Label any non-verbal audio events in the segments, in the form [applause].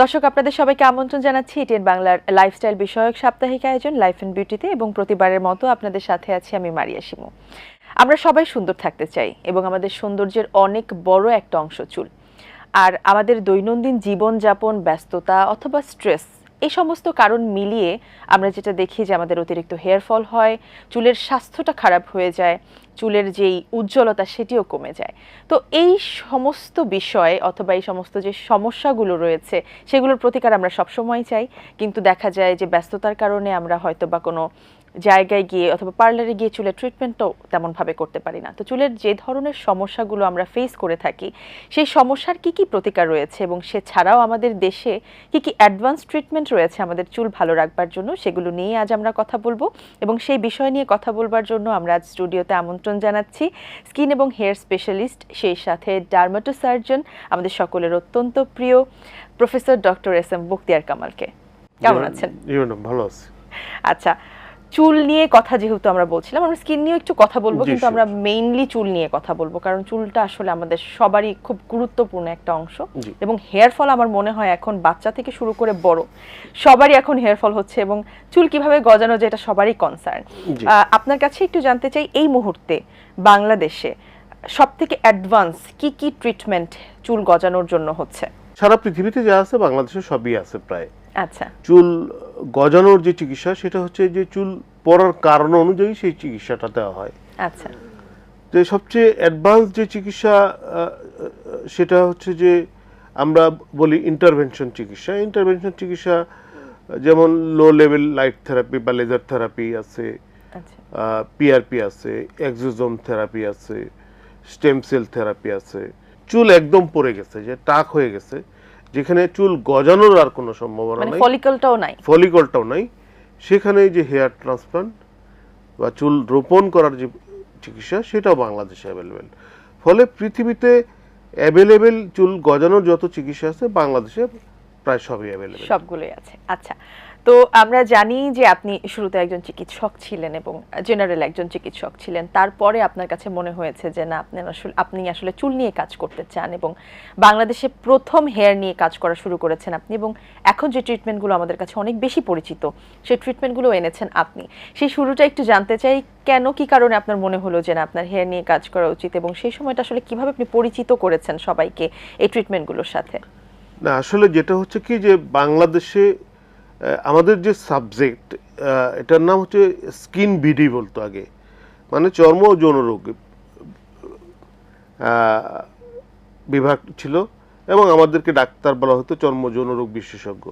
দর্শক, আপনাদের সবাইকে আমন্ত্রণ জানাচ্ছি ইটেন বাংলার লাইফস্টাইল বিষয়ক সাপ্তাহিক আয়োজন লাইফ অ্যান্ড বিউটিতে এবং প্রতিবারের মতো আপনাদের সাথে আছি আমি মারিয়া শিমু। আমরা সবাই সুন্দর থাকতে চাই এবং আমাদের সৌন্দর্যের অনেক বড় একটা অংশ চুল। আর আমাদের দৈনন্দিন জীবনযাপন, ব্যস্ততা অথবা স্ট্রেস এই সমস্ত কারণ মিলিয়ে আমরা যেটা দেখি যে আমাদের অতিরিক্ত হেয়ার ফল হয়, চুলের স্বাস্থ্যটা খারাপ হয়ে যায় চুলের যেই উজ্জ্বলতা সেটিও কমে যায়। তো এই সমস্ত বিষয়ে অথবা এই সমস্ত যে সমস্যাগুলো রয়েছে, সেগুলোর প্রতিকার আমরা সবসময় চাই। কিন্তু দেখা যায় যে ব্যস্ততার কারণে আমরা হয়তো বা কোনো জায়গায় গিয়ে অথবা পার্লারে গিয়ে চুলের ট্রিটমেন্টও তেমনভাবে করতে পারি না। তো চুলের যে ধরনের সমস্যাগুলো আমরা ফেস করে থাকি সেই সমস্যার কি কি প্রতিকার রয়েছে এবং সে ছাড়াও আমাদের দেশে কি কি অ্যাডভান্স ট্রিটমেন্ট রয়েছে আমাদের চুল ভালো রাখবার জন্য সেগুলো নিয়ে আজ আমরা কথা বলব। এবং সেই বিষয় নিয়ে কথা বলবার জন্য আমরা আজ স্টুডিওতে আমন্ত্রণ জানাচ্ছি স্কিন এবং হেয়ার স্পেশালিস্ট সেই সাথে ডার্মাটো সার্জন আমাদের সকলের অত্যন্ত প্রিয় professor doctor S M Bakhtiar কামালকে কেমন আছেন? ভালো আছি। আচ্ছা চুল নিয়ে কথা যেহেতু আমরা বলছিলাম আমরা স্কিন নিয়ে একটু কথা বলব কিন্তু আমরা মেইনলি চুল নিয়ে কথা বলব কারণ চুলটা আসলে আমাদের সবারই খুব গুরুত্বপূর্ণ একটা অংশ এবং হেয়ার ফল আমার মনে হয় এখন বাচ্চা থেকে শুরু করে বড় সবারই এখন হেয়ার ফল হচ্ছে এবং চুল কীভাবে গজানো যায় এটা সবারই কনসার্ন। আপনার কাছে একটু জানতে চাই এই মুহূর্তে বাংলাদেশে সব থেকে অ্যাডভান্স কি কি ট্রিটমেন্ট চুল গজানোর জন্য হচ্ছে? সারা পৃথিবীতে যা আছে বাংলাদেশে সবই আছে প্রায়। আচ্ছা। চুল গজানোর যে চিকিৎসা সেটা হচ্ছে যে চুল পড়ার কারণ অনুযায়ী সেই চিকিৎসাটা দেওয়া হয়। আচ্ছা। যে সবচেয়ে অ্যাডভান্স যে চিকিৎসা সেটা হচ্ছে যে আমরা বলি ইন্টারভেনশন চিকিৎসা। ইন্টারভেনশন চিকিৎসা যেমন লো লেভেল লাইট থেরাপি বা লেজার থেরাপি আছে আচ্ছা। পিআরপি আছে এক্সোজোম থেরাপি আছে স্টেম সেল থেরাপি আছে। চুল একদম পড়ে গেছে যে টাক হয়ে গেছে। যেখানে চুল গজানোর আর কোনো সম্ভাবনা মানে নাই। ফলিকলটাও নাই। ফলিকলটাও নাই। সেখানে যে হেয়ার ট্রান্সপ্লান্ট বা চুল রোপণ করার যে চিকিৎসা সেটাও বাংলাদেশে অ্যাভেলেবেল ফলে পৃথিবীতে অ্যাভেলেবেল চুল গজানোর যত চিকিৎসা আছে বাংলাদেশে প্রায় সবই অ্যাভেলেবেল সবগুলোই আছে। আচ্ছা তো আমরা জানি যে আপনি শুরুতে একজন চিকিৎসক ছিলেন এবং জেনারেল একজন চিকিৎসক ছিলেন। তারপরে আপনার কাছে মনে হয়েছে যে, না, আপনি আসলে আপনি আসলে চুল নিয়ে কাজ করতে চান এবং বাংলাদেশে প্রথম হেয়ার নিয়ে কাজ করা শুরু করেছেন আপনি এবং এখন যে ট্রিটমেন্টগুলো আমাদের কাছে অনেক বেশি পরিচিত, সেই ট্রিটমেন্টগুলো এনেছেন আপনি। সেই শুরুটা একটু জানতে চাই, কেন, কি কারণে আপনার মনে হলো যে, না, আপনার হেয়ার নিয়ে কাজ করা উচিত? এবং সেই সময়টা আসলে কীভাবে আপনি পরিচিত করেছেন সবাইকে এই ট্রিটমেন্টগুলোর সাথে? না, আসলে যেটা হচ্ছে কি যে, বাংলাদেশে আমাদের যে সাবজেক্ট এটার নাম হচ্ছে স্কিন বিডি বলতো আগে। মানে চর্ম ও যৌন রোগ বিভাগ ছিল এবং আমাদেরকে ডাক্তার বলা হতো চর্ম যৌন রোগ বিশেষজ্ঞ।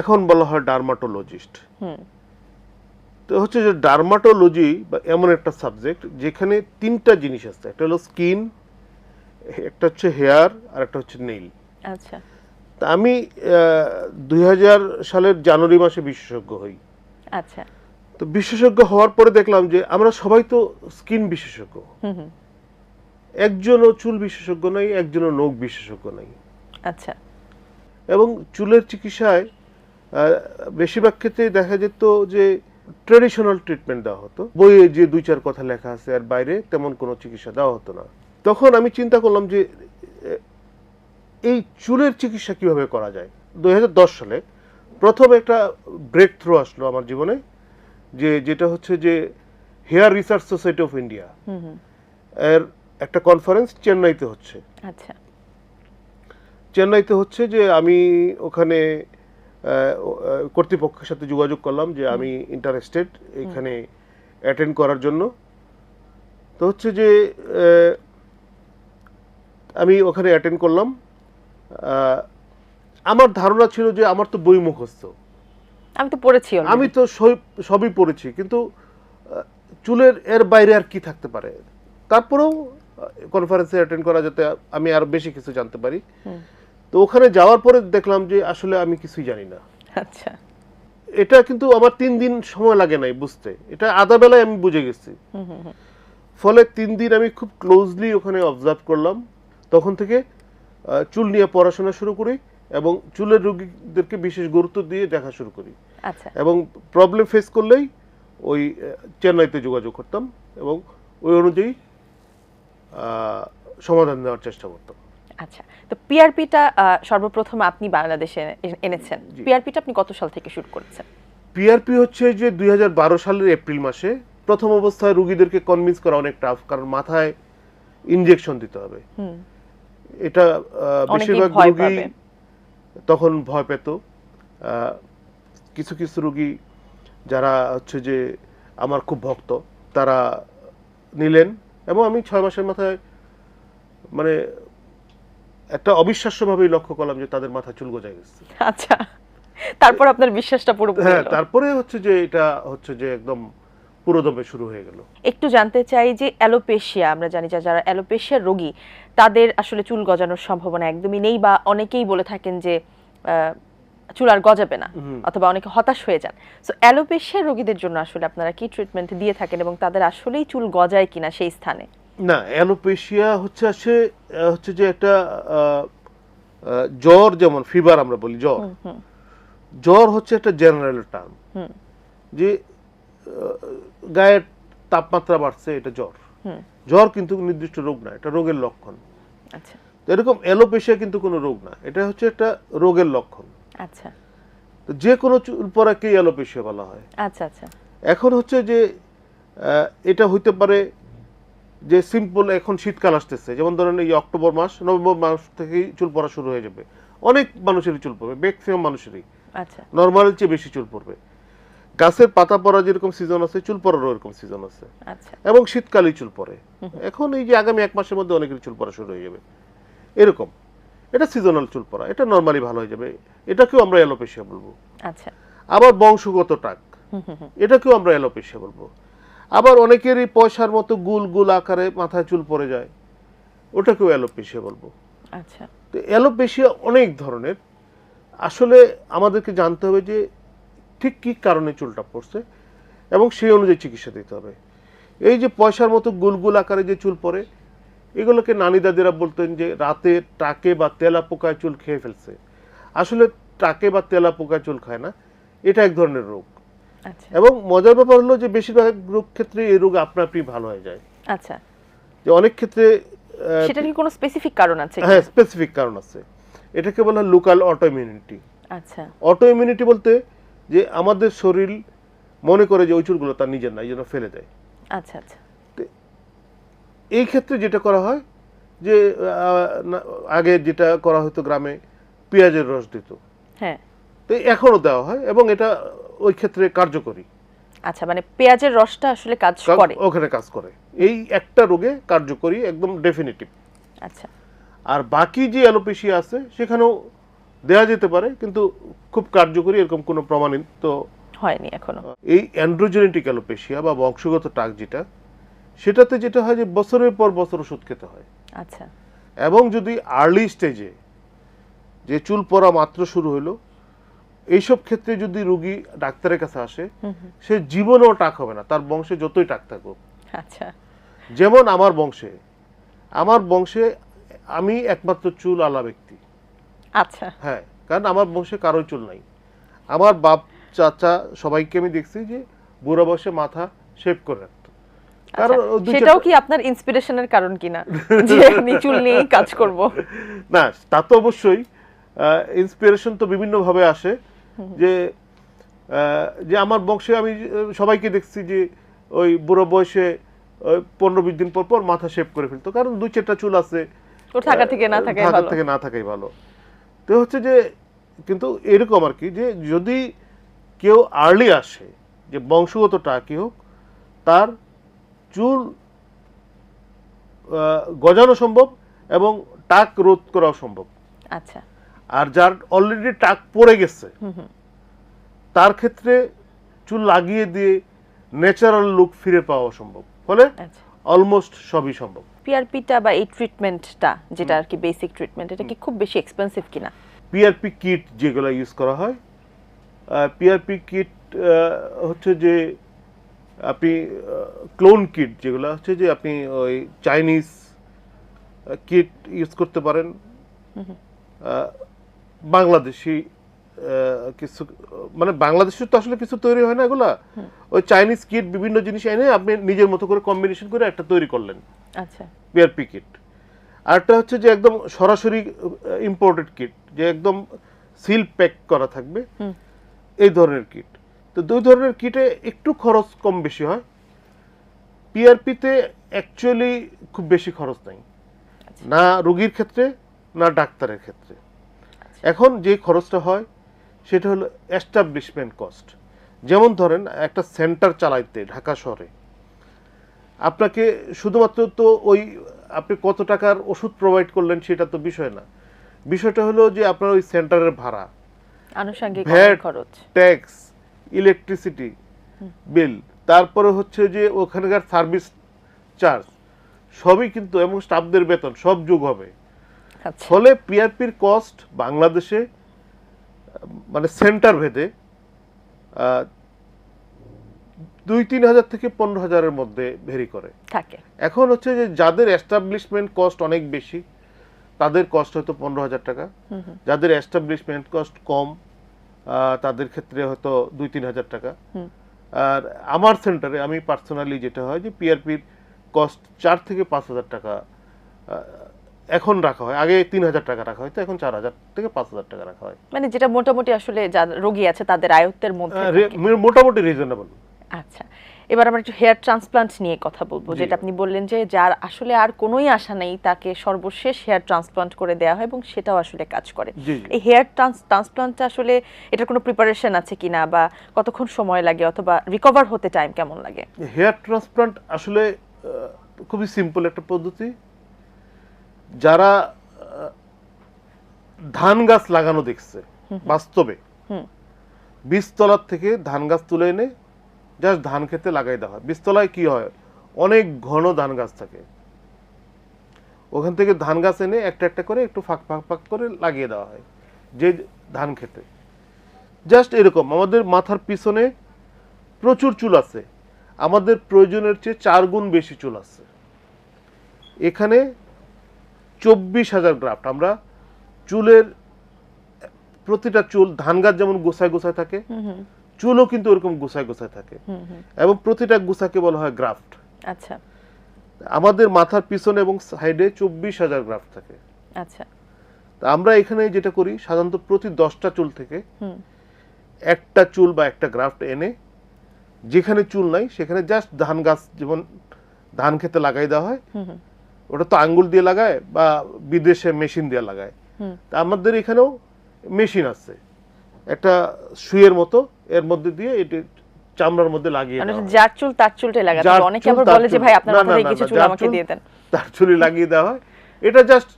এখন বলা হয় ডার্মাটোলজিস্ট। হুম। তো হচ্ছে যে ডার্মাটোলজি বা এমন একটা সাবজেক্ট যেখানে তিনটা জিনিস আছে একটা হলো স্কিন একটা হচ্ছে হেয়ার আর একটা হচ্ছে নেইল আচ্ছা। তা আমি দুই হাজার সালের জানুয়ারি মাসে বিশেষজ্ঞ হই। আচ্ছা। তো বিশেষজ্ঞ হওয়ার পরে দেখলাম যে আমরা সবাই তো স্কিন বিশেষজ্ঞ। হুম হুম। একজনও চুল বিশেষজ্ঞ নাই একজনও নখ বিশেষজ্ঞ নাই। আচ্ছা। এবং চুলের চিকিৎসায় বেশিরভাগ ক্ষেত্রে দেখা যেত যে ট্রেডিশনাল ট্রিটমেন্ট দেওয়া হতো। বইয়ে যে দুই চার কথা লেখা আছে আর বাইরে তেমন কোনো চিকিৎসা দেওয়া হতো না। তখন আমি চিন্তা করলাম যে এই চুলের চিকিৎসা কীভাবে করা যায়? দু হাজার দশ সালে প্রথম একটা ব্রেক থ্রু আসলো আমার জীবনে যে যেটা হচ্ছে যে hair research society of India এর একটা কনফারেন্স চেন্নাইতে হচ্ছে। আচ্ছা। চেন্নাইতে হচ্ছে যে আমি ওখানে কর্তৃপক্ষের সাথে যোগাযোগ করলাম যে আমি ইন্টারেস্টেড এখানে অ্যাটেন্ড করার জন্য। তো হচ্ছে যে আমি ওখানে অ্যাটেন্ড করলাম। আমার ধারণা ছিল যে আমার তো বই মুখস্থ। আমি তো পড়েছি আমি তো সবই পড়েছি কিন্তু চুলের এর বাইরে আর কি থাকতে পারে? তারপরেও কনফারেন্সে অ্যাটেন্ড করা যাতে আমি আর বেশি কিছু জানতে পারি। তো ওখানে যাওয়ার পরে দেখলাম যে আসলে আমি কিছুই জানি না। আচ্ছা। এটা কিন্তু আমার তিন দিন সময় লাগে নাই বুঝতে। এটা আধা বেলায় আমি বুঝে গেছি। ফলে তিন দিন আমি খুব ক্লোজলি ওখানে অবজার্ভ করলাম। তখন থেকে চুল নিয়ে পড়াশোনা শুরু করি এবং চুলের রোগীদেরকে বিশেষ গুরুত্ব দিয়ে দেখা শুরু করি। আচ্ছা। এবং প্রবলেম ফেস করলেই ওই চেন্নাইতে যোগাযোগ করতাম এবং ওই অনুযায়ী সমাধান দেওয়ার চেষ্টা করতাম। আচ্ছা। তো পিআরপিটা সর্বপ্রথম আপনি বাংলাদেশে এনে- এনেছেন। পিআরপিটা আপনি কত সাল থেকে শুরু করেছেন? পিআরপি হচ্ছে যে দুই হাজার বারো সালের এপ্রিল মাসে প্রথম অবস্থায় রুগীদেরকে কনভিন্স করা অনেক টাফ কারণ মাথায় ইনজেকশন দিতে হবে। এটা বেশিরভাগ রুগী। তখন ভয় পেত। কিছু কিছু রুগী যারা হচ্ছে যে আমার খুব ভক্ত তারা নিলেন এবং আমি ছয় মাসের মাথায় মানে একটা অবিশ্বাস্যভাবেই লক্ষ্য করলাম যে তাদের মাথা চুল গজায় গেছে। আচ্ছা তারপর আপনার বিশ্বাসটা পুরোপুরি হ্যাঁ তারপরে হচ্ছে যে এটা হচ্ছে যে একদম পুরোদমে শুরু হয়ে গেল। একটু জানতে চাই যে অ্যালোপেশিয়া আমরা জানি যে যারা অ্যালোপেশিয়ার রোগী তাদের আসলে চুল গজানোর সম্ভাবনা একদমই নেই বা অনেকেই বলে থাকেন যে চুল আর গজাবে না অথবা অনেকে হতাশ হয়ে যান। সো অ্যালোপেশিয়ার রোগীদের জন্য আসলে আপনারা কি ট্রিটমেন্ট দিয়ে থাকেন এবং তাদের আসলেই চুল গজায় কিনা সেই স্থানে? না অ্যালোপেশিয়া হচ্ছে আসে হচ্ছে যে একটা জ্বর যেমন ফিভার আমরা বলি জ্বর। জ্বর হচ্ছে একটা জেনারেল টার্ম। যে গায়ের তাপমাত্রা বাড়ছে এটা জ্বর। জ্বর কিন্তু নির্দিষ্ট রোগ না এটা রোগের লক্ষণ। আচ্ছা। এরকম অ্যালোপেশিয়া কিন্তু কোনো রোগ না এটা হচ্ছে একটা রোগের লক্ষণ। আচ্ছা। তো যে কোনো চুল পড়াকেই অ্যালোপেশিয়া বলা হয়। আচ্ছা আচ্ছা। এখন হচ্ছে যে এটা হইতে পারে যে সিম্পল এখন শীতকাল আসতেছে যেমন ধরেন এই অক্টোবর মাস নভেম্বর মাস থেকেই চুল পড়া শুরু হয়ে যাবে। অনেক মানুষেরই চুল পড়বে ম্যাক্সিমাম মানুষেরই। আচ্ছা। নর্মালের চেয়ে বেশি চুল পড়বে। গাছের পাতা পরা যেরকম সিজন আছে চুল পড়ারও এরকম সিজন আছে। আচ্ছা। এবং শীতকালেই চুল পড়ে। এখন এই যে আগামী এক মাসের মধ্যে অনেকের চুল পরা শুরু হয়ে যাবে। এরকম। এটা সিজনাল চুল পরা এটা নর্মালি ভালো হয়ে যাবে। এটাকেও আমরা অ্যালোপেশিয়া বলব। আচ্ছা। আবার বংশগত টাক। এটাকেও আমরা অ্যালোপেশিয়া বলব। আবার অনেকেরই পয়সার মতো গুল গুল আকারে মাথায় চুল পড়ে যায়। ওটাকেও অ্যালোপেশিয়া বলব। আচ্ছা। তো অ্যালোপেশিয়া অনেক ধরনের। আসলে আমাদেরকে জানতে হবে যে ঠিক কী কারণে চুলটা পড়ছে এবং সেই অনুযায়ী চিকিৎসা দিতে হবে। এই যে পয়সার মতো গুলগুল আকারে যে চুল পড়ে এগুলোকে নানি দাদিরা বলতেন যে রাতে টাকে বা তেলা পোকায় চুল খেয়ে ফেলছে। আসলে টাকে বা তেলা পোকায় চুল খায় না এটা এক ধরনের রোগ। আচ্ছা। এবং মজার ব্যাপার হলো যে বেশিরভাগ রোগ ক্ষেত্রে এই রোগ আপনা আপনি ভালো হয়ে যায়। আচ্ছা। যে অনেক ক্ষেত্রে সেটার কি কোনো স্পেসিফিক কারণ আছে হ্যাঁ স্পেসিফিক কারণ আছে। এটাকে বলা হয় লোকাল অটো ইমিউনিটি আচ্ছা। অটো ইমিউনিটি বলতে যে আমাদের শরীর মনে করে যে ওই চুলগুলো তার নিজের না এই জন্য ফেলে দেয়। আচ্ছা আচ্ছা। এই ক্ষেত্রে যেটা করা হয় যে আগে যেটা করা হতো গ্রামে পেঁয়াজের রস দিত। হ্যাঁ। তো এখনও দেওয়া হয় এবং এটা ওই ক্ষেত্রে কার্যকরী। আচ্ছা মানে পেঁয়াজের রসটা আসলে কাজ করে। ওখানে কাজ করে। এই একটা রোগে কার্যকরী একদম ডেফিনেটিভ আচ্ছা। আর বাকি যে অ্যালোপেশিয়া আছে সেখানেও দেয়া যেতে পারে কিন্তু খুব কার্যকরী এরকম কোনো প্রমাণিত হয়নি এখনও। এই অ্যান্ড্রোজেনেটিক অ্যালোপেশিয়া বা বংশগত টাক যেটা সেটাতে যেটা হয় যে বছরের পর বছর ওষুধ খেতে হয়। আচ্ছা। এবং যদি আর্লি স্টেজে যে চুল পড়া মাত্র শুরু হলো এইসব ক্ষেত্রে যদি রুগী ডাক্তারের কাছে আসে সে জীবনেও টাক হবে না তার বংশে যতই টাক থাকুক। আচ্ছা। যেমন আমার বংশে আমার বংশে আমি একমাত্র চুল আলা ব্যক্তি। আচ্ছা। হ্যাঁ কারণ আমার বংশে কারোই চুল নাই। আমার বাপ চাচা সবাইকে আমি দেখছি যে বুড়ো বয়সে মাথা শেভ করে রাখতো। কারণ আচ্ছা, দুই সেটাও কি আপনার ইন্সপিরেশনের কারণ কিনা? [laughs] যে আমি চুল নিয়েই কাজ করব। না তা তো অবশ্যই। ইন্সপিরেশন তো বিভিন্ন ভাবে আসে যে যে আমার বংশে আমি সবাইকে দেখছি যে ওই বুড়ো বয়সে পনেরো বিশ দিন পর পর মাথা শেভ করে ফেলতো। কারণ দুই চারটা চুল আছে। থাকা থেকে না থাকাই থাকার ভালো। থেকে না থাকাই ভালো। তো হচ্ছে যে কিন্তু এরকম আর কি যে যদি কেউ আর্লি আসে যে বংশগত টাকি হোক তার চুল গজানো সম্ভব এবং টাক রোধ করাও সম্ভব। আচ্ছা। আর যার অলরেডি টাক পড়ে গেছে হুম হুম। তার ক্ষেত্রে চুল লাগিয়ে দিয়ে ন্যাচারাল লুক ফিরে পাওয়া সম্ভব। ফলে আচ্ছা। অলমোস্ট সবই সম্ভব। পিআরপিটা বা এই ট্রিটমেন্টটা যেটা আর কি বেসিক ট্রিটমেন্ট এটা কি খুব বেশি এক্সপেন্সিভ কিনা? পিআরপি কিট যেগুলো ইউজ করা হয় পিআরপি কিট হচ্ছে যে আপনি ক্লোন কিট যেগুলো হচ্ছে যে আপনি ওই চাইনিজ কিট ইউজ করতে পারেন। বাংলাদেশি কিছু মানে বাংলাদেশে তো আসলে কিছু তৈরি হয় না এগুলা। ওই চাইনিজ কিট বিভিন্ন জিনিস এনে আপনি নিজের মতো করে কম্বিনেশন করে একটা তৈরি করলেন। আচ্ছা। পিআরপি কিট আরেকটা হচ্ছে যে একদম সরাসরি ইম্পোর্টেড কিট যে একদম সিল প্যাক করা থাকবে। এই ধরনের কিট তো দুই ধরনের কিটে একটু খরচ কম বেশি হয়। পিআরপিতে অ্যাকচুয়ালি খুব বেশি খরচ নাই। না রোগীর ক্ষেত্রে না ডাক্তারের ক্ষেত্রে। এখন যে খরচটা হয় সেটা হলো এস্টাবলিশমেন্ট কস্ট যেমন ধরেন একটা সেন্টার চালাইতে ঢাকা শহরে। আপনাকে শুধুমাত্র তো ওই আপনি কত টাকার ওষুধ প্রোভাইড করলেন সেটা তো বিষয় না। বিষয়টা হলো যে আপনার ওই সেন্টারের ভাড়া আনুষঙ্গিক খরচ। ট্যাক্স ইলেকট্রিসিটি বিল তারপরে হচ্ছে যে ওখানকার সার্ভিস চার্জ সবই কিন্তু এবং স্টাফদের বেতন সব যোগ হবে। আচ্ছা। ফলে পিআরপির কস্ট বাংলাদেশে মানে সেন্টার ভেদে দুই তিন হাজার থেকে পনেরো হাজারের মধ্যে ভেরি করে। থাকে। এখন হচ্ছে যে যাদের এস্টাবলিশমেন্ট কস্ট অনেক বেশি তাদের কস্ট হয়তো পনেরো হাজার টাকা। যাদের এস্টাবলিশমেন্ট কস্ট কম তাদের ক্ষেত্রে হয়তো দুই তিন হাজার টাকা। আর আমার সেন্টারে আমি পার্সোনালি যেটা হয় যে পিআরপির কস্ট চার থেকে পাঁচ হাজার টাকা এখন রাখা হয়। আগে তিন হাজার টাকা রাখা হয় তো এখন চার হাজার থেকে পাঁচ হাজার টাকা রাখা হয়। মানে যেটা মোটামুটি আসলে যা রোগী আছে তাদের আয়ত্তের মধ্যে। মোটামুটি রিজনেবল আচ্ছা এবার আমরা একটু হেয়ার ট্রান্সপ্লান্ট নিয়ে কথা বলব যেটা আপনি বললেন যে যার আসলে আর কোনোই আশা নেই তাকে সর্বশেষ হেয়ার ট্রান্সপ্লান্ট করে দেওয়া হয় এবং সেটাও আসলে কাজ করে। এই হেয়ার ট্রান্সপ্লান্টটা আসলে এটার কোনো প্রিপারেশন আছে কিনা বা কতক্ষণ সময় লাগে অথবা রিকভার হতে টাইম কেমন লাগে? হেয়ার ট্রান্সপ্লান্ট আসলে খুবই সিম্পল একটা পদ্ধতি। যারা ধান গাছ লাগানো দেখছে বাস্তবে। বীজতলার থেকে ধান গাছ তুলে এনে জাস্ট ধান খেতে লাগাই দেওয়া হয়। বীজতলায় কি হয়? অনেক ঘন ধান গাছ থাকে। ওখান থেকে ধান গাছ এনে একটা একটা করে একটু ফাঁক ফাঁক ফাঁক করে লাগিয়ে দেওয়া হয়, যে ধান খেতে। জাস্ট এরকম। আমাদের মাথার পিছনে প্রচুর চুল আছে। আমাদের প্রয়োজনের চেয়ে চার গুণ বেশি চুল আছে। এখানে চব্বিশ হাজার গ্রাফট। আমরা চুলের প্রতিটা চুল, ধান গাছ যেমন গোছায় গোছায় থাকে চুলও কিন্তু ওরকম গোছায় গোছায় থাকে। এবং প্রতিটা গোছাকে বলা হয় গ্রাফট। আচ্ছা। আমাদের মাথার পিছনে এবং সাইডে চব্বিশ হাজার গ্রাফট থাকে। আচ্ছা। তা আমরা এখানে যেটা করি সাধারণত প্রতি দশটা চুল থেকে একটা চুল বা একটা গ্রাফট এনে যেখানে চুল নাই সেখানে জাস্ট ধান গাছ যেমন ধান খেতে লাগাই দেওয়া হয় ওটা তো আঙ্গুল দিয়ে লাগায় বা বিদেশে মেশিন দিয়ে লাগায়। হুম। তা আমাদের এখানেও মেশিন আছে। একটা সুইয়ের মতো এর মধ্যে দিয়ে এটি চামড়ার মধ্যে লাগিয়ে মানে যার চুল তার চুলটাই লাগাতে অনেকে আবার বলে যে ভাই আপনার না, মাথা না, থেকে না, কিছু না, চুল আমাকে দিয়ে দেন। তার চুলি লাগিয়ে দেওয়া হয়। এটা জাস্ট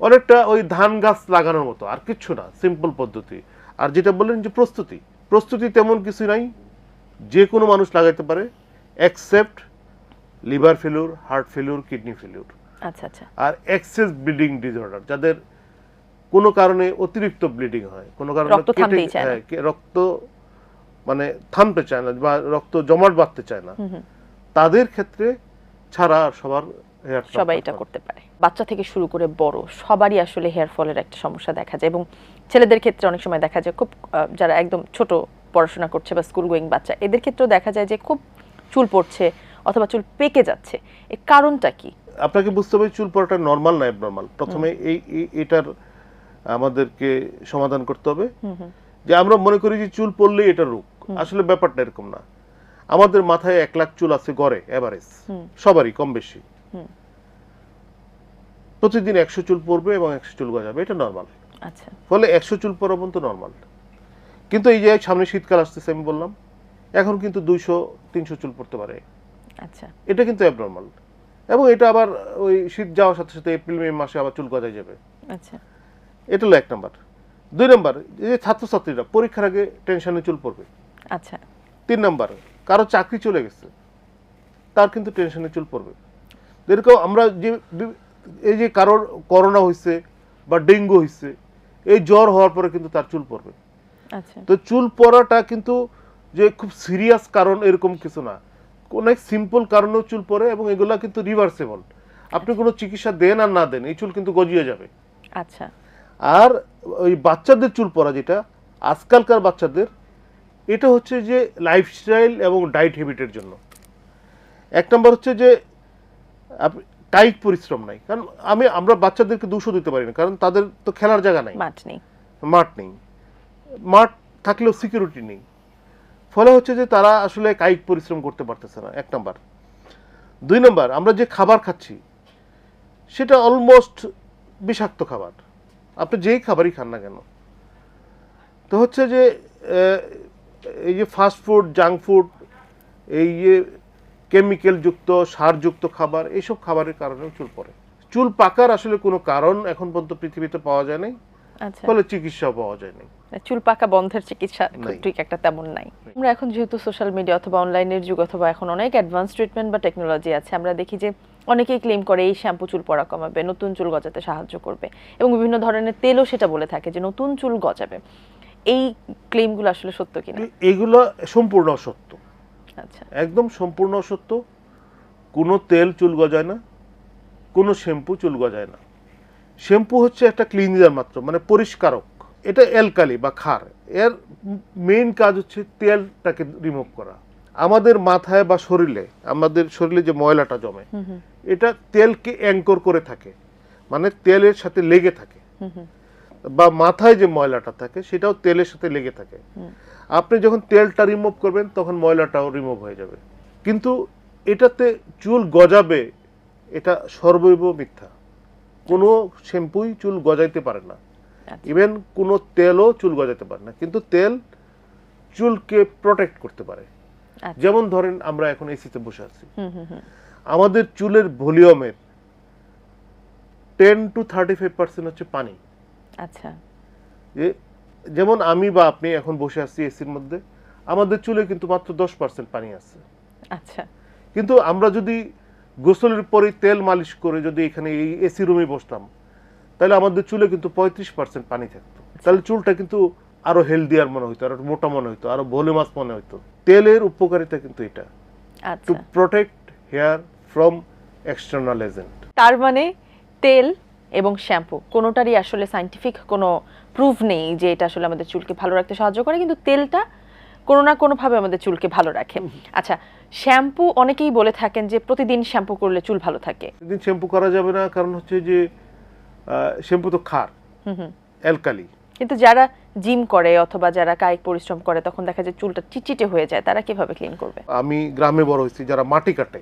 অনেকটা ওই ধান গাছ লাগানোর মতো আর কিচ্ছু না সিম্পল পদ্ধতি। আর যেটা বললেন যে প্রস্তুতি প্রস্তুতি তেমন কিছু নাই। যে কোনো মানুষ লাগাইতে পারে except liver failure heart failure kidney failure আচ্ছা আচ্ছা। আর এক্সেস ব্লিডিং ডিসঅর্ডার যাদের কোনো কারণে অতিরিক্ত ব্লিডিং হয় কোনো কারণে রক্ত কেটে- চায় না। হ্যাঁ, রক্ত মানে থামতে চায় না বা রক্ত জমাট বাঁধতে চায় না। তাদের ক্ষেত্রে ছাড়া আর সবার সবাই এটা করতে পারে। বাচ্চা থেকে শুরু করে বড় সবারই আসলে হেয়ার ফলের একটা সমস্যা দেখা যায় এবং ছেলেদের ক্ষেত্রে অনেক সময় দেখা যায় খুব যারা একদম ছোট পড়াশোনা করছে বা স্কুল গোয়িং বাচ্চা এদের ক্ষেত্রেও দেখা যায় যে খুব চুল পড়ছে অথবা চুল পেকে যাচ্ছে। এর কারণটা কি? আপনাকে বুঝতে হবে চুল পড়াটা নর্মাল না অ্যাবনর্মাল প্রথমে এই- এটার আমাদেরকে সমাধান করতে হবে। যে আমরা মনে করি যে চুল পড়লেই এটা রোগ। আসলে ব্যাপারটা এরকম না। আমাদের মাথায় এক লাখ চুল আছে গড়ে এভারেজ। সবারই কম বেশি। প্রতিদিন একশো চুল পড়বে এবং একশো চুল গজাবে। এটা নর্মাল আচ্ছা। ফলে একশো চুল পরা পর্যন্ত নর্মাল কিন্তু এই যে সামনে শীতকাল আসতেছে আমি বললাম এখন কিন্তু দুইশো তিনশো চুল পড়তে পারে। আচ্ছা। এটা কিন্তু অ্যাবনর্মাল এবং এটা আবার ওই শীত যাওয়ার সাথে সাথে এপ্রিল মে মাসে আবার চুল গজায় যাবে। আচ্ছা। এটা হলো এক নাম্বার। দুই নম্বর যে ছাত্রছাত্রীরা পরীক্ষার আগে টেনশনে চুল পড়বে। আচ্ছা। তিন নাম্বার কারও চাকরি চলে গেছে তার কিন্তু টেনশনে চুল পড়বে। এরকম আমরা যে এই যে কারোর করোনা হয়েছে বা ডেঙ্গু হয়েছে এই জ্বর হওয়ার পরে কিন্তু তার চুল পড়বে। আচ্ছা। তো চুল পড়াটা কিন্তু যে খুব সিরিয়াস কারণ এরকম কিছু না। অনেক সিম্পল কারণেও চুল পড়ে এবং এগুলা কিন্তু রিভার্সেবল আপনি কোনো চিকিৎসা দেন আর না দেন এই চুল কিন্তু গজিয়ে যাবে। আচ্ছা। আর ওই বাচ্চাদের চুল পড়া যেটা আজকালকার বাচ্চাদের এটা হচ্ছে যে লাইফস্টাইল এবং ডায়েট হ্যাবিটের জন্য। এক নম্বর হচ্ছে যে কায়িক পরিশ্রম নাই। কারণ আমি আমরা বাচ্চাদেরকে দুশো দিতে পারি না কারণ তাদের তো খেলার জায়গা নাই। মাঠ নেই। মাঠ নেই। মাঠ থাকলেও সিকিউরিটি নেই। ফলে হচ্ছে যে তারা আসলে কায়িক পরিশ্রম করতে পারতেছে না এক নম্বর। দুই নাম্বার আমরা যে খাবার খাচ্ছি সেটা অলমোস্ট বিষাক্ত খাবার। আপনি যেই খাবারই খান না কেন? তো হচ্ছে যে এই যে ফাস্ট ফুড জাঙ্ক ফুড এই যে কেমিক্যাল যুক্ত সারযুক্ত খাবার এইসব খাবারের কারণেও চুল পড়ে। চুল পাকার আসলে কোনো কারণ এখন পর্যন্ত পৃথিবীতে পাওয়া যায় নাই। আচ্ছা। ফলে চিকিৎসাও পাওয়া যায় নাই। চুল পাকা বন্ধের চিকিৎসা ঠিক একটা তেমন নাই। আমরা এখন যেহেতু সোশ্যাল মিডিয়া অথবা অনলাইনের যুগ অথবা এখন অনেক অ্যাডভান্স ট্রিটমেন্ট বা টেকনোলজি আছে আমরা দেখি যে অনেকেই ক্লেম করে এই শ্যাম্পু চুল পড়া কমাবে নতুন চুল গজাতে সাহায্য করবে এবং বিভিন্ন ধরনের তেলও সেটা বলে থাকে যে নতুন চুল গজাবে। এই ক্লেমগুলো আসলে সত্য কিনা? এগুলো সম্পূর্ণ অসত্য। আচ্ছা। একদম সম্পূর্ণ অসত্য। কোনো তেল চুল গজায় না কোনো শ্যাম্পু চুল গজায় না। শ্যাম্পু হচ্ছে একটা ক্লিনজার মাত্র মানে পরিষ্কারক। এটা অ্যালকালি বা ক্ষার। এর মেইন কাজ হচ্ছে তেলটাকে রিমুভ করা। আমাদের মাথায় বা শরীরে আমাদের শরীরে যে ময়লাটা জমে এটা তেলকে অ্যাঙ্কর করে থাকে মানে তেলের সাথে লেগে থাকে। বা মাথায় যে ময়লাটা থাকে সেটাও তেলের সাথে লেগে থাকে। আপনি যখন তেলটা রিমুভ করবেন তখন ময়লাটাও রিমুভ হয়ে যাবে। কিন্তু এটাতে চুল গজাবে এটা সর্বৈব মিথ্যা। কোনো শ্যাম্পুই চুল গজাইতে পারে না। আচ্ছা। ইভেন কোনো তেলও চুল গজাতে পারে না। কিন্তু তেল চুলকে প্রোটেক্ট করতে পারে। আচ্ছা। যেমন ধরেন আমরা এখন এসিতে বসে আছি। আমাদের চুলের ভলিউমের ten to thirty five percent হচ্ছে পানি। আচ্ছা। যেমন আমি বা আপনি এখন বসে আছি এসির মধ্যে আমাদের চুলে কিন্তু মাত্র দশ পার্সেন্ট পানি আছে। আচ্ছা। কিন্তু আমরা যদি গোসলের পরে তেল মালিশ করে যদি এখানে এই এসি রুমে বসতাম তাহলে আমাদের চুলে কিন্তু পঁয়ত্রিশ পার্সেন্ট পানি থাকতো। তাহলে চুলটা কিন্তু আরও হেলদিয়ার মনে হইতো আরও মোটা মনে হইতো আরও ভলিমাস মনে হইতো। তেলের উপকারিতা কিন্তু এটা। To protect hair from external agent তার মানে তেল এবং শ্যাম্পু কোনোটারই আসলে সাইন্টিফিক কোনো প্রুফ নেই যে এটা আসলে আমাদের চুলকে ভালো রাখতে সাহায্য করে কিন্তু তেলটা কোনো না কোনোভাবে আমাদের চুলকে ভালো রাখে। আচ্ছা শ্যাম্পু অনেকেই বলে থাকেন যে প্রতিদিন শ্যাম্পু করলে চুল ভালো থাকে। একদিন শ্যাম্পু করা যাবে না কারণ হচ্ছে যে শ্যাম্পু তো খার হুম হুম। অ্যালকালি কিন্তু যারা জিম করে অথবা যারা কায়িক পরিশ্রম করে তখন দেখা যায় চুলটা চিটচিটে হয়ে যায় তারা কীভাবে ক্লিন করবে? আমি গ্রামে বড় হয়েছি যারা মাটি কাটে।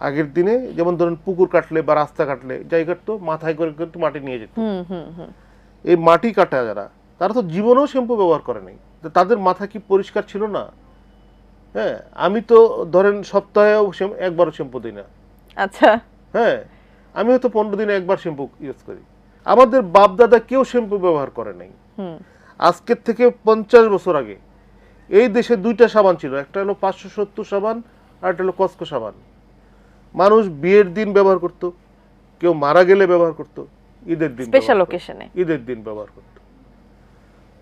আগের দিনে যেমন ধরেন পুকুর কাটলে বা রাস্তা কাটলে যাই কাটতো মাথায় করে কিন্তু মাটি নিয়ে যেত। হুম হুম হুম। এই মাটি কাটা যারা তারা তো জীবনেও শ্যাম্পু ব্যবহার করে নাই। তো তাদের মাথা কি পরিষ্কার ছিল না? হ্যাঁ আমি তো ধরেন সপ্তাহেও একবারও শ্যাম্পু দিই না। আচ্ছা। হ্যাঁ আমি হয়তো পনেরো দিনে একবার শ্যাম্পু ইউজ করি। আমাদের বাপ দাদা কেউ শ্যাম্পু ব্যবহার করে নাই। আজকের থেকে পঞ্চাশ বছর আগে এই দেশে দুইটা সাবান ছিল একটা হলো পাঁচশো সত্তর সাবান আর একটা হলো কসকো সাবান। মানুষ বিয়ের দিন ব্যবহার করত কেউ মারা গেলে ব্যবহার করত ঈদের দিন স্পেশাল ওকেশনে ঈদের দিন ব্যবহার করত।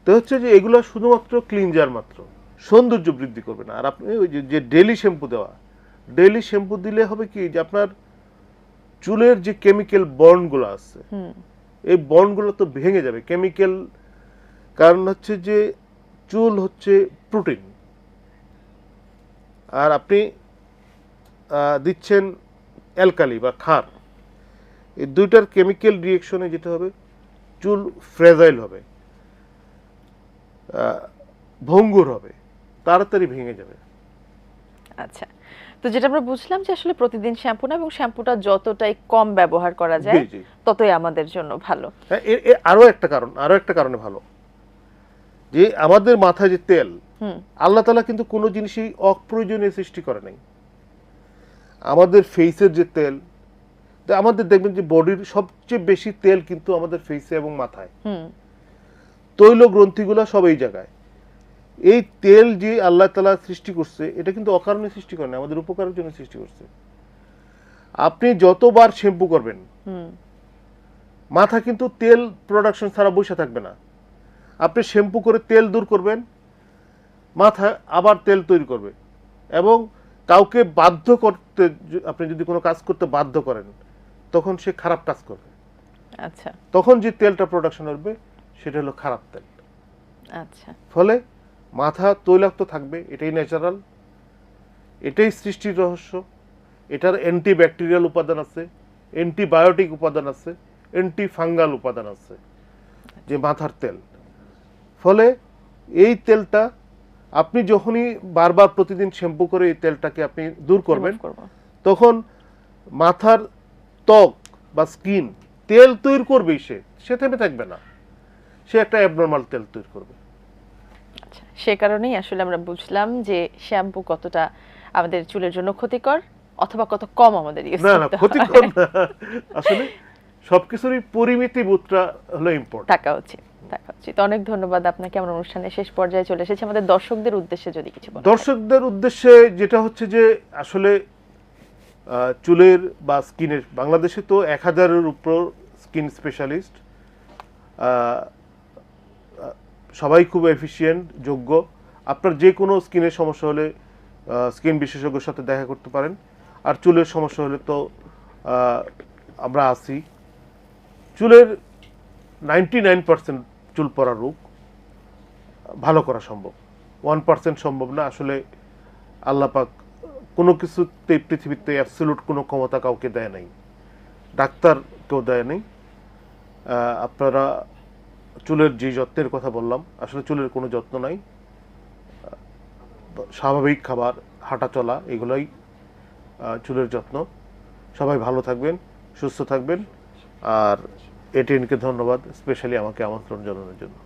তো হচ্ছে যে এগুলো শুধুমাত্র ক্লিনজার মাত্র সৌন্দর্য বৃদ্ধি করবে না। আর আপনি ওই যে- যে ডেলি শ্যাম্পু দেওয়া ডেলি শ্যাম্পু দিলে হবে কি যে আপনার চুলের যে কেমিক্যাল বন্ডগুলো আছে এই বন্ডগুলো তো ভেঙে যাবে। কেমিক্যাল কারণ হচ্ছে যে চুল হচ্ছে প্রোটিন। আর আপনি দিচ্ছেন অ্যালকালি বা খার এই দুইটার কেমিক্যাল রিয়েকশনে যেটা হবে, চুল ফ্রেজাইল হবে ভঙ্গুর হবে, তাড়াতাড়ি ভেঙে যাবে। আচ্ছা। তো যেটা আমরা বুঝলাম যে আসলে প্রতিদিন শ্যাম্পু না এবং শ্যাম্পুটা যতটাই কম ব্যবহার করা যায়। ততই আমাদের জন্য ভালো। হ্যাঁ, আরও একটা কারণ আরও একটা কারণে ভালো। যে আমাদের মাথায় যে তেল হুম। আল্লাহ তালা কিন্তু কোনো জিনিসই অপ্রয়োজনীয় সৃষ্টি করে নাই। আমাদের ফেসের যে তেল তা আমাদের দেখবেন যে বডির সবচেয়ে বেশি তেল কিন্তু আমাদের ফেসে এবং মাথায়। হুম। তৈল গ্রন্থিগুলো সব এই জায়গায়। এই তেল যে আল্লাহ তালা সৃষ্টি করছে এটা কিন্তু অকারণে সৃষ্টি করে না আমাদের উপকারের জন্য সৃষ্টি করছে। আপনি যতবার শ্যাম্পু করবেন হুম। মাথা কিন্তু তেল প্রোডাকশন ছাড়া বসে থাকবে না। আপনি শ্যাম্পু করে তেল দূর করবেন মাথা আবার তেল তৈরি করবে এবং কাউকে বাধ্য করতে আপনি যদি কোনো কাজ করতে বাধ্য করেন তখন সে খারাপ কাজ করবে। আচ্ছা। তখন যে তেলটা প্রোডাকশন হবে সেটা হলো খারাপ তেল। আচ্ছা। ফলে মাথা তৈলাক্ত থাকবে এটাই ন্যাচারাল এটাই সৃষ্টির রহস্য এটার অ্যান্টি ব্যাকটেরিয়াল উপাদান আছে অ্যান্টিবায়োটিক উপাদান আছে অ্যান্টি ফাঙ্গাল উপাদান আছে যে মাথার তেল। ফলে এই তেলটা আপনি যখনই বারবার প্রতিদিন শ্যাম্পু করে এই তেলটাকে আপনি দূর করবেন তখন মাথার ত্বক বা স্কিন তেল তৈরি করবেই সে সে থেমে থাকবে না। সে একটা অ্যাবনর্মাল তেল তৈরি করবে। সে কারণেই আসলে আমরা বুঝলাম যে শ্যাম্পু কতটা আমাদের চুলের জন্য ক্ষতিকর অথবা কত কম আমাদের ইউজ না না ক্ষতিকর আসলে সবকিছুরই পরিমিতি বোধটা হলো ইম্পর্টেন্ট থাকা উচিত থাকা উচিত। অনেক ধন্যবাদ আপনাকে আমরা অনুষ্ঠানের শেষ পর্যায়ে চলে এসেছে। আমাদের দর্শকদের উদ্দেশ্যে যদি কিছু দর্শকদের উদ্দেশ্যে যেটা হচ্ছে যে আসলে চুলের বা স্কিনের বাংলাদেশে তো এক হাজারের উপর স্কিন স্পেশালিস্ট সবাই খুব এফিসিয়েন্ট যোগ্য। আপনার যে কোনো স্কিনের সমস্যা হলে স্কিন বিশেষজ্ঞের সাথে দেখা করতে পারেন। আর চুলের সমস্যা হলে তো আমরা আছি। চুলের নাইনটি নাইন পার্সেন্ট চুল পড়া রোগ, ভালো করা সম্ভব। ওয়ান পার্সেন্ট সম্ভব না। আসলে আল্লাপাক কোনো কিছুতে, পৃথিবীতে অ্যাবসলিউট কোনো ক্ষমতা কাউকে দেয় নাই। ডাক্তার কেউ দেয় নাই। আপনারা চুলের যে যত্নের কথা বললাম আসলে চুলের কোনো যত্ন নাই। স্বাভাবিক খাবার হাঁটা চলা এগুলোই চুলের যত্ন। সবাই ভালো থাকবেন সুস্থ থাকবেন আর এটিএনকে ধন্যবাদ স্পেশালি আমাকে আমন্ত্রণ জানানোর জন্য।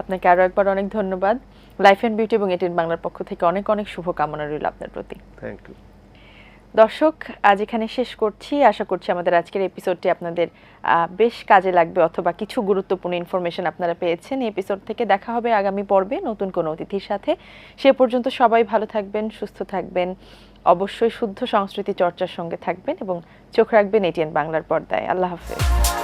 আপনাকে আরও একবার অনেক ধন্যবাদ। লাইফ অ্যান্ড বিউটি এবং এটিন বাংলার পক্ষ থেকে অনেক অনেক শুভকামনা রইল আপনার প্রতি। Thank you. দর্শক, আজ এখানে শেষ করছি। আশা করছি আমাদের আজকের এপিসোডটি আপনাদের বেশ কাজে লাগবে অথবা কিছু গুরুত্বপূর্ণ ইনফরমেশন আপনারা পেয়েছেন। এই এপিসোড থেকে দেখা হবে আগামী পর্বে নতুন কোনো অতিথির সাথে। সে পর্যন্ত সবাই ভালো থাকবেন, সুস্থ থাকবেন, অবশ্যই শুদ্ধ সংস্কৃতি চর্চার সঙ্গে থাকবেন এবং চোখ রাখবেন এটিএন বাংলার পর্দায়। আল্লাহ হাফেজ।